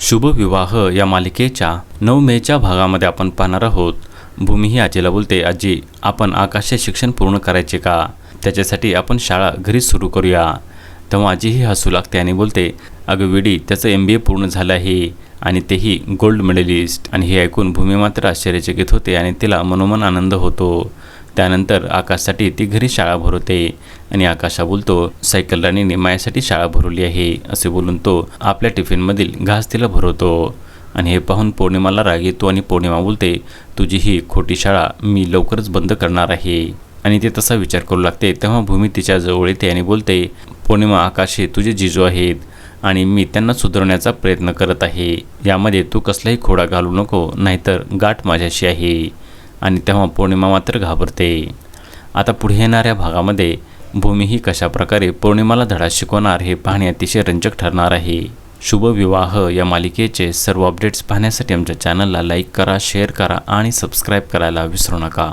शुभविवाह या मालिकेच्या नऊ मेच्या भागामध्ये आपण पाहणार आहोत. भूमी ही आजीला बोलते आजी आपण आकाशचे शिक्षण पूर्ण करायचे का? त्याच्यासाठी आपण शाळा घरीच सुरू करूया. तेव्हा आजीही हसू लागते आणि बोलते अगं विडी त्याचं एम बी ए पूर्ण झालं आहे आणि तेही गोल्ड मेडलिस्ट. आणि हे ऐकून भूमी मात्र आश्चर्यचकित होते आणि तिला मनोमन आनंद होतो. त्यानंतर आकाशसाठी ती घरी शाळा भरवते. आणि आकाशा बोलतो सायकल राणीने माझ्यासाठी शाळा भरवली आहे असे बोलून तो आपल्या टिफिनमधील घास तिला भरवतो. आणि हे पाहून पौर्णिमाला राग येतो आणि पौर्णिमा बोलते तुझी ही खोटी शाळा मी लवकरच बंद करणार आहे. आणि ते तसा विचार करू लागते. तेव्हा भूमी तिच्या जवळ येते आणि बोलते पौर्णिमा आकाश हे तुझे जिजू आहेत आणि मी त्यांना सुधारण्याचा प्रयत्न करत आहे. यामध्ये तू कसलाही खोडा घालू नको नाहीतर गाठ माझ्याशी आहे. आणि तेव्हा पौर्णिमा मात्र घाबरते. आता पुढे येणाऱ्या भागामध्ये भूमी ही कशाप्रकारे पौर्णिमाला धडा शिकवणार हे पाहणे अतिशय रंजक ठरणार आहे. शुभविवाह या मालिकेचे सर्व अपडेट्स पाहण्यासाठी आमच्या चॅनलला लाईक करा शेअर करा आणि सबस्क्राईब करायला विसरू नका.